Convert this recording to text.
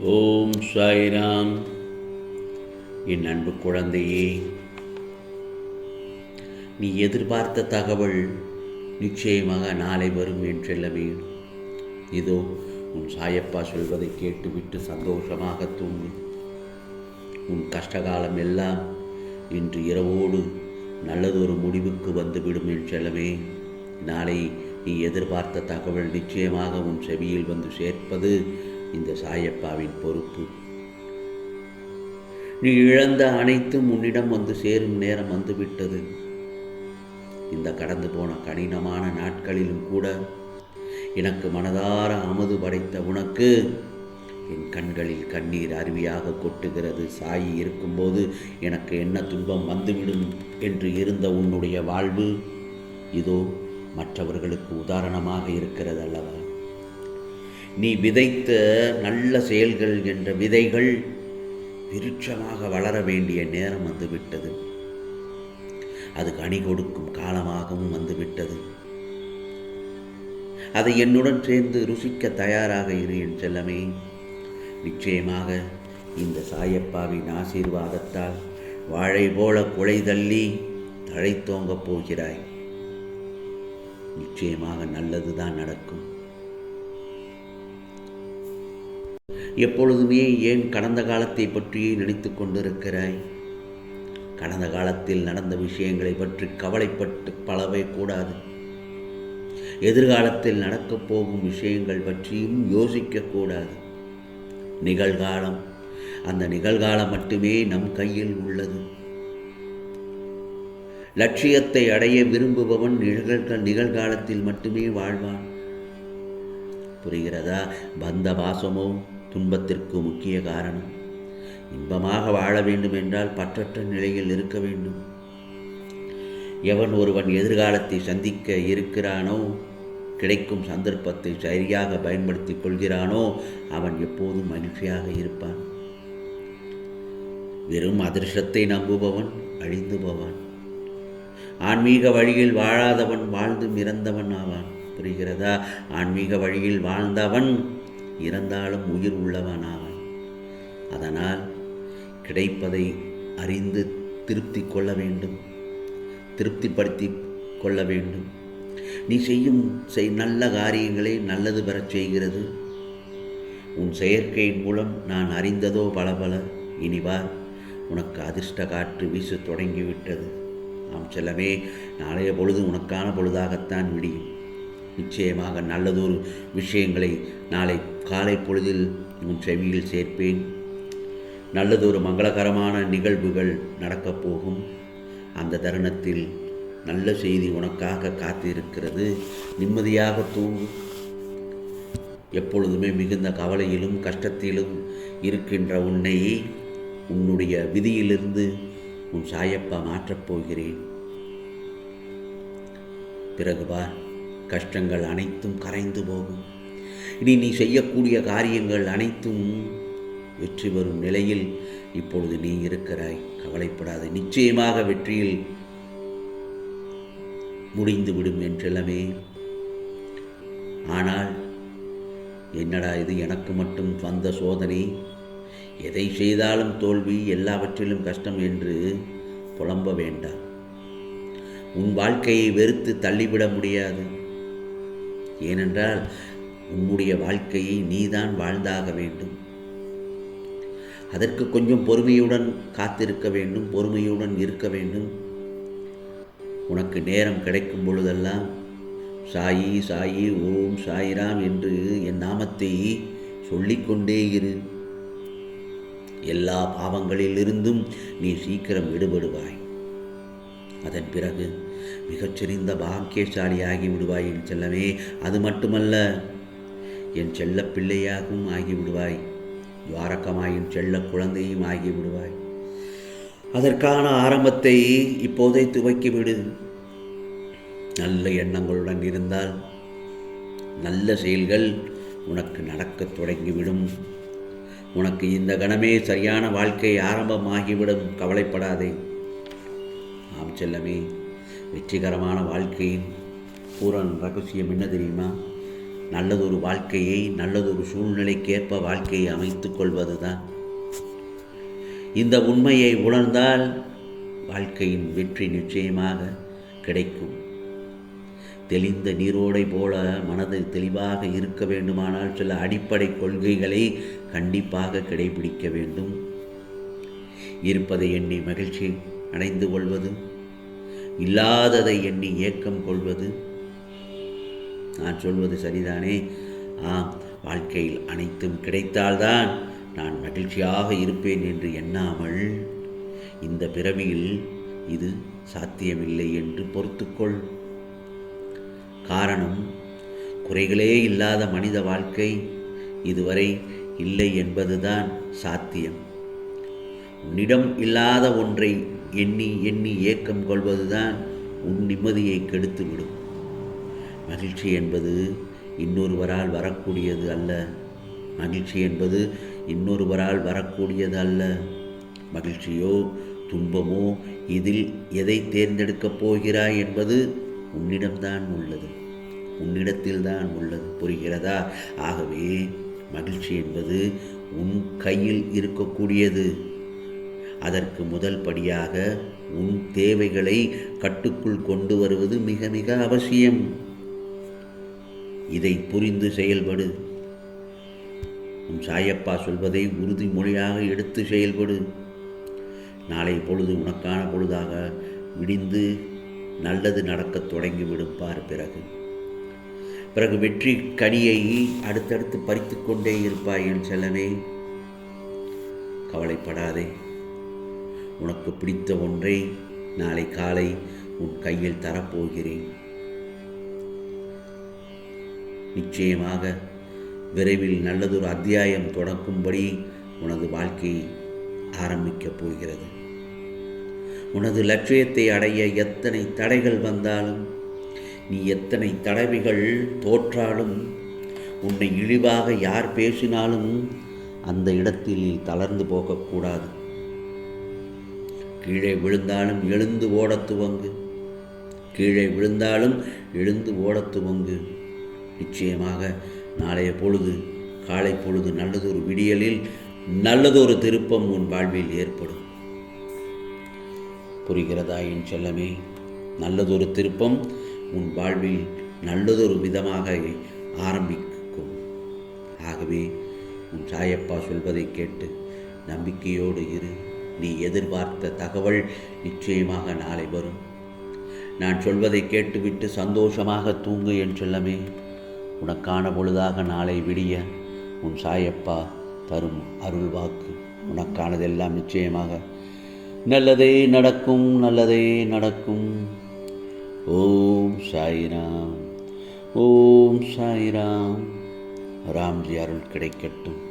ஓம் சாய்ராம். என் அன்பு குழந்தையே நீ எதிர்பார்த்த தகவல் நிச்சயமாக நாளை வரும் என்றெல்லவே இதோ உன் சாயப்பா சொல்வதை கேட்டுவிட்டு சந்தோஷமாக தூங்கு. உன் கஷ்டகாலம் எல்லாம் இன்று இரவோடு நல்லதொரு முடிவுக்கு வந்துவிடும் என்றெல்லவே நாளை நீ எதிர்பார்த்த தகவல் நிச்சயமாக உன் செவியில் வந்து சேர்ப்பது இந்த சாயப்பாவின் பொறுப்பு. நீ இழந்த அனைத்தும் உன்னிடம் வந்து சேரும் நேரம் வந்துவிட்டது. இந்த கடந்து போன கடினமான நாட்களிலும் கூட எனக்கு மனதார அமுது படைத்த உனக்கு என் கண்களில் கண்ணீர் அருவியாக கொட்டுகிறது. சாயி இருக்கும்போது எனக்கு என்ன துன்பம் வந்துவிடும் என்று இருந்த உன்னுடைய வாழ்வு இதோ மற்றவர்களுக்கு உதாரணமாக இருக்கிறது அல்லவா? நீ விதைத்த நல்ல செயல்கள் என்ற விதைகள் விருட்சமாக வளர வேண்டிய நேரம் வந்துவிட்டது. அது கனி கொடுக்கும் காலமாகவும் வந்துவிட்டது. அதை என்னுடன் சேர்ந்து ருசிக்க தயாராக இரு என் செல்லமே. நிச்சயமாக இந்த சாயப்பாவின் ஆசீர்வாதத்தால் வாழை போல குலை தள்ளி தழைத்தோங்கப் போகிறாய். நிச்சயமாக நல்லதுதான் நடக்கும். எப்பொழுதுமே ஏன் கடந்த காலத்தை பற்றியே நினைத்து கொண்டிருக்கிறாய்? கடந்த காலத்தில் நடந்த விஷயங்களை பற்றி கவலைப்பட்டு பழவே கூடாது. எதிர்காலத்தில் நடக்கப் போகும் விஷயங்கள் பற்றியும் யோசிக்கக்கூடாது நிகழ்காலம் அந்த நிகழ்காலம் மட்டுமே நம் கையில் உள்ளது. லட்சியத்தை அடைய விரும்புபவன் நிகழ்க நிகழ்காலத்தில் மட்டுமே வாழ்வான். புரிகிறதா? பந்த பாசமோ துன்பத்திற்கு முக்கிய காரணம். இன்பமாக வாழ வேண்டும் என்றால் பற்றற்ற நிலையில் இருக்க வேண்டும். எவன் ஒருவன் எதிர்காலத்தை சந்திக்க இருக்கிறானோ கிடைக்கும் சந்தர்ப்பத்தை சரியாக பயன்படுத்தி கொள்கிறானோ அவன் எப்போதும் மகிழ்ச்சியாக இருப்பான். வெறும் அதிர்ஷ்டத்தை நம்புபவன் அழிந்து போவான் ஆன்மீக வழியில் வாழாதவன் வாழ்ந்து இறந்தவன் ஆவான். புரிகிறதா? ஆன்மீக வழியில் வாழ்ந்தவன் இறந்தாலும் உயிர் உள்ளவன் ஆவான் அதனால் கிடைப்பதை அறிந்து திருப்தி கொள்ள வேண்டும். திருப்திப்படுத்தி கொள்ள வேண்டும். நீ செய்யும் செய் நல்ல காரியங்களை நல்லது பெறச் செய்கிறது. உன் செயற்கையின் மூலம் நான் அறிந்ததோ பல பல இனிவார் உனக்கு அதிர்ஷ்ட காற்று வீசத் தொடங்கிவிட்டது. ஆம் செல்லமே நாளைய பொழுது உனக்கான பொழுதாகத்தான் விடியும். நிச்சயமாக நல்லதொரு விஷயங்களை நாளை காலை பொழுதில் உன் செவியில் சேர்ப்பேன். நல்லதொரு மங்களகரமான நிகழ்வுகள் நடக்கப் போகும். அந்த தருணத்தில் நல்ல செய்தி உனக்காக காத்திருக்கிறது. நிம்மதியாக தூங்கு. எப்பொழுதுமே மிகுந்த கவலையிலும் கஷ்டத்திலும் இருக்கின்ற உன்னை உன்னுடைய விதியிலிருந்து உன் சாயப்பா மாற்றப் போகிறேன். பிறகு பார் கஷ்டங்கள் அனைத்தும் கரைந்து போகும். இனி நீ செய்யக்கூடிய காரியங்கள் அனைத்தும் வெற்றி பெறும் நிலையில் இப்பொழுது நீ இருக்கிறாய். கவலைப்படாத. நிச்சயமாக வெற்றியில் முடிந்துவிடும் என்றெல்லாமே ஆனால் என்னடா இது? எனக்கு மட்டும் வந்த சோதனை. எதை செய்தாலும் தோல்வி எல்லாவற்றிலும் கஷ்டம் என்று புலம்ப வேண்டாம். உன் வாழ்க்கையை வெறுத்து தள்ளிவிட முடியாது. ஏனென்றால் உன்னுடைய வாழ்க்கையை நீதான் வாழ்ந்தாக வேண்டும். அதற்கு கொஞ்சம் பொறுமையுடன் காத்திருக்க வேண்டும் பொறுமையுடன் இருக்க வேண்டும். உனக்கு நேரம் கிடைக்கும் பொழுதெல்லாம் சாயி சாயி ஓம் சாயிராம் என்று என் நாமத்தை சொல்லிக்கொண்டே இரு. எல்லா பாவங்களிலிருந்தும் நீ சீக்கிரம் விடுபடுவாய். அதன் பிறகு மிகச்சிறந்த பாக்கியசாலியாகி விடுவாய் என் செல்லமே. அது மட்டுமல்ல என் செல்ல பிள்ளையாகவும் ஆகிவிடுவாய். துவாரகமாயின் செல்ல குழந்தையும் ஆகிவிடுவாய். அதற்கான ஆரம்பத்தை இப்போதே துவக்கிவிடு. நல்ல எண்ணங்களுடன் இருந்தால் நல்ல செயல்கள் உனக்கு நடக்கத் தொடங்கிவிடும். உனக்கு இந்த கணமே சரியான வாழ்க்கை ஆரம்பமாகிவிடும். கவலைப்படாதே. ஆம் செல்லமே. வெற்றிகரமான வாழ்க்கையின் பூரண ரகசியம் என்ன தெரியுமா? நல்லதொரு வாழ்க்கையை நல்லதொரு சூழ்நிலைக்கேற்ப வாழ்க்கையை அமைத்துக் கொள்வதுதான். இந்த உண்மையை உணர்ந்தால் வாழ்க்கையின் வெற்றி நிச்சயமாக கிடைக்கும். தெளிந்த நீரோடை போல மனது தெளிவாக இருக்க வேண்டுமானால் சில அடிப்படை கொள்கைகளை கண்டிப்பாக கடைபிடிக்க வேண்டும். இருப்பதை எண்ணி மகிழ்ச்சி அடைந்து கொள்வது இல்லாததை எண்ணி ஏக்கம் கொள்வது. நான் சொல்வது சரிதானே? ஆம் வாழ்க்கையில் அனைத்தும் கிடைத்தால்தான் நான் மகிழ்ச்சியாக இருப்பேன் என்று எண்ணாமல் இந்த பிறவியில் இது சாத்தியமில்லை என்று பொறுத்துக்கொள். காரணம் குறைகளே இல்லாத மனித வாழ்க்கை இதுவரை இல்லை என்பதுதான் சாத்தியம். உன்னிடம் இல்லாத ஒன்றை எண்ணி எண்ணி ஏக்கம் கொள்வதுதான் உன் நிம்மதியை கெடுத்துவிடும். மகிழ்ச்சி என்பது இன்னொருவரால் வரக்கூடியது அல்ல. மகிழ்ச்சி என்பது இன்னொருவரால் வரக்கூடியது அல்ல. மகிழ்ச்சியோ துன்பமோ இதில் எதை தேர்ந்தெடுக்கப் போகிறாய் என்பது உன்னிடம்தான் உள்ளது. உன்னிடத்தில்தான் உள்ளது. புரிகிறதா? ஆகவே மகிழ்ச்சி என்பது உன் கையில் இருக்கக்கூடியது. அதற்கு முதல் படியாக உன் தேவைகளை கட்டுக்குள் கொண்டு வருவது மிக மிக அவசியம். இதை புரிந்து செயல்படு. உன் சாயப்பா சொல்வதை உறுதிமொழியாக எடுத்து செயல்படு. நாளை பொழுது உனக்கான பொழுதாக விடிந்து நல்லது நடக்கத் தொடங்கி பார் பிறகு. பிறகு வெற்றி கனியை அடுத்தடுத்து பறித்து கொண்டே இருப்பாய் என் செல்லனே. கவலைப்படாதே. உனக்கு பிடித்த ஒன்றை நாளை காலை உன் கையில் தரப்போகிறேன். நிச்சயமாக விரைவில் நல்லதொரு அத்தியாயம் தொடக்கும்படி உனது வாழ்க்கை ஆரம்பிக்கப் போகிறது. உனது லட்சியத்தை அடைய எத்தனை தடைகள் வந்தாலும் நீ எத்தனை தடவைகள் தோற்றாலும் உன்னை இழிவாக யார் பேசினாலும் அந்த இடத்தில் நீ தளர்ந்து போகக்கூடாது. கீழே விழுந்தாலும் எழுந்து ஓடத் துவங்கு. கீழே விழுந்தாலும் எழுந்து ஓடத் துவங்கு. நிச்சயமாக நாளைய பொழுது காலை பொழுது நல்லதொரு விடியலில் நல்லதொரு திருப்பம் உன் வாழ்வில் ஏற்படும். புரிகிறதா என் செல்லமே? நல்லதொரு திருப்பம் உன் வாழ்வில் நல்லதொரு விதமாக ஆரம்பிக்கும். ஆகவே உன் சாயப்பா சொல்வதை கேட்டு நம்பிக்கையோடு இரு. நீ எதிர்பார்த்த தகவல் நிச்சயமாக நாளை வரும். நான் சொல்வதை கேட்டுவிட்டு சந்தோஷமாக தூங்கு என் செல்லமே. உனக்கான பொழுதாக நாளை விடிய உன் சாயப்பா தரும் அருள் வாக்கு உனக்கானதெல்லாம் நிச்சயமாக. நல்லதே நடக்கும் நல்லதே நடக்கும். ஓம் சாய்ராம் ஓம் சாய்ராம். ராம்ஜி அருள் கிடைக்கட்டும்.